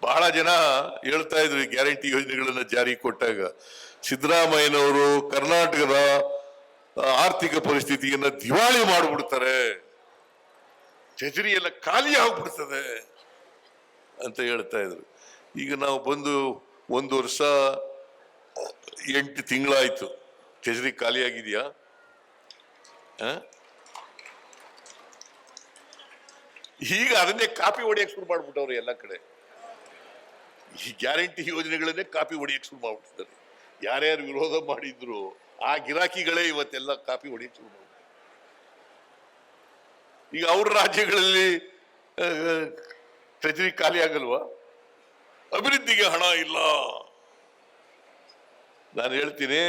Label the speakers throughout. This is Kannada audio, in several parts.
Speaker 1: ಬಹಳ ಜನ ಹೇಳ್ತಾ ಇದ್ರು ಗ್ಯಾರಂಟಿ ಯೋಜನೆಗಳನ್ನ ಜಾರಿ ಕೊಟ್ಟಾಗ. ಸಿದ್ದರಾಮಯ್ಯನವರು ಕರ್ನಾಟಕದ ಆರ್ಥಿಕ ಪರಿಸ್ಥಿತಿಯನ್ನ ದಿವಾಳಿ ಮಾಡಿಬಿಡ್ತಾರೆ. ಚಜರಿ ಎಲ್ಲ ಖಾಲಿ ಆಗ್ಬಿಡ್ತದೆ ಅಂತ ಹೇಳ್ತಾ ಇದ್ರು. ಈಗ ನಾವು ಬಂದು ಒಂದು ವರ್ಷ, ಎಂಟು ತಿಂಗಳಾಯ್ತು. ಚಜರಿ ಖಾಲಿ ಆಗಿದೆಯಾ ಆ? ಈಗ ಅದನ್ನೇ ಕಾಪಿ ಹೊಡಿಯಕ್ಕೆ ಶುರು ಮಾಡ್ಬಿಟ್ಟವ್ರು ಎಲ್ಲ ಕಡೆ. ಈ ಗ್ಯಾರಂಟಿ ಯೋಜನೆಗಳನ್ನೇ ಕಾಪಿ ಹೊಡಿಯಕ್ಕೆ ಶುರು ಮಾಡ್ಬಿಟ್ಟಿದ್ದಾರೆ. ಯಾರ್ಯಾರು ವಿರೋಧ ಮಾಡಿದ್ರು, ಆ ಗಿರಾಕಿಗಳೇ ಇವತ್ತೆಲ್ಲ ಕಾಪಿ ಹೊಡಿಯಕ್ಕೆ ಶುರು ಈಗ ಅವ್ರ ರಾಜ್ಯಗಳಲ್ಲಿ ಟ್ರೆಜರಿ ಖಾಲಿ ಆಗಲ್ವಾ? ಅಭಿವೃದ್ಧಿಗೆ ಹಣ ಇಲ್ಲ. ನಾನು ಹೇಳ್ತೀನಿ,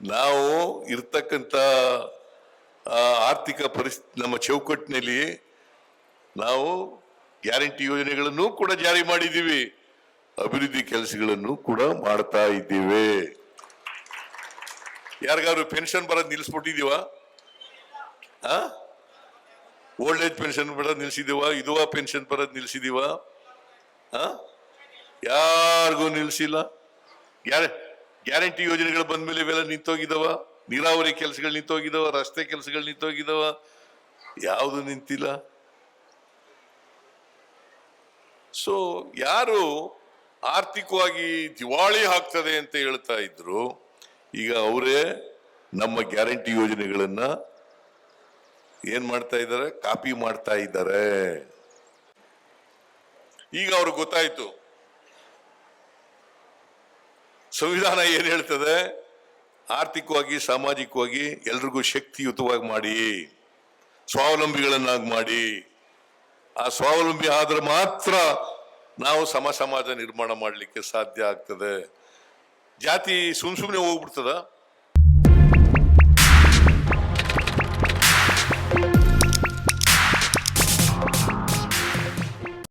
Speaker 1: ನಾವು ಇರ್ತಕ್ಕಂಥ ಆರ್ಥಿಕ ಪರಿಸ್ಥಿತಿ ನಮ್ಮ ಚೌಕಟ್ಟಿನಲ್ಲಿ ನಾವು ಗ್ಯಾರಂಟಿ ಯೋಜನೆಗಳನ್ನು ಕೂಡ ಜಾರಿ ಮಾಡಿದ್ದೀವಿ. ಅಭಿವೃದ್ಧಿ ಕೆಲಸಗಳನ್ನು ಕೂಡ ಮಾಡ್ತಾ ಇದ್ದೇವೆ. ಯಾರಿಗಾದ್ರು ಪೆನ್ಷನ್ ಬರೋದು ನಿಲ್ಲಿಸ್ಬಿಟ್ಟಿದೀವ ಆ? ಓಲ್ಡ್ ಏಜ್ ಪೆನ್ಷನ್ ಬರೋದು ನಿಲ್ಸಿದೀವ ಇದುವ ಪೆನ್ಷನ್ ಬರೋದು ನಿಲ್ಸಿದೀವ ಆ? ಯಾರಿಗೂ ನಿಲ್ಸಿಲ್ಲ. ಗ್ಯಾರ, ಗ್ಯಾರಂಟಿ ಯೋಜನೆಗಳು ಬಂದ ಮೇಲೆ ಇವೆಲ್ಲ ನಿಂತೋಗಿದವ. ನೀರಾವರಿ ಕೆಲಸಗಳು ನಿಂತೋಗಿದವ. ರಸ್ತೆ ಕೆಲಸಗಳು ನಿಂತೋಗಿದವ. ಯಾವುದು ನಿಂತಿಲ್ಲ. ಸೊ ಯಾರು ಆರ್ಥಿಕವಾಗಿ ದಿವಾಳಿ ಆಗ್ತದೆ ಅಂತ ಹೇಳ್ತಾ ಇದ್ರು, ಈಗ ಅವರೇ ನಮ್ಮ ಗ್ಯಾರಂಟಿ ಯೋಜನೆಗಳನ್ನ ಏನ್ ಮಾಡ್ತಾ ಇದ್ದಾರೆ ಕಾಪಿ ಮಾಡ್ತಾ ಇದ್ದಾರೆ ಈಗ ಅವ್ರಿಗೆ ಗೊತ್ತಾಯ್ತು. ಸಂವಿಧಾನ ಏನ್ ಹೇಳ್ತದೆ? ಆರ್ಥಿಕವಾಗಿ, ಸಾಮಾಜಿಕವಾಗಿ ಎಲ್ರಿಗೂ ಶಕ್ತಿಯುತವಾಗಿ ಮಾಡಿ, ಸ್ವಾವಲಂಬಿಗಳನ್ನಾಗಿ ಮಾಡಿ. ಆ ಸ್ವಾವಲಂಬಿ ಆದ್ರೆ ಮಾತ್ರ ನಾವು ಸಮ ಸಮಾಜ ನಿರ್ಮಾಣ ಮಾಡಲಿಕ್ಕೆ ಸಾಧ್ಯ ಆಗ್ತದೆ. ಜಾತಿ ಸುಮ್ ಸುಮ್ಮನೆ ಹೋಗ್ಬಿಡ್ತದ.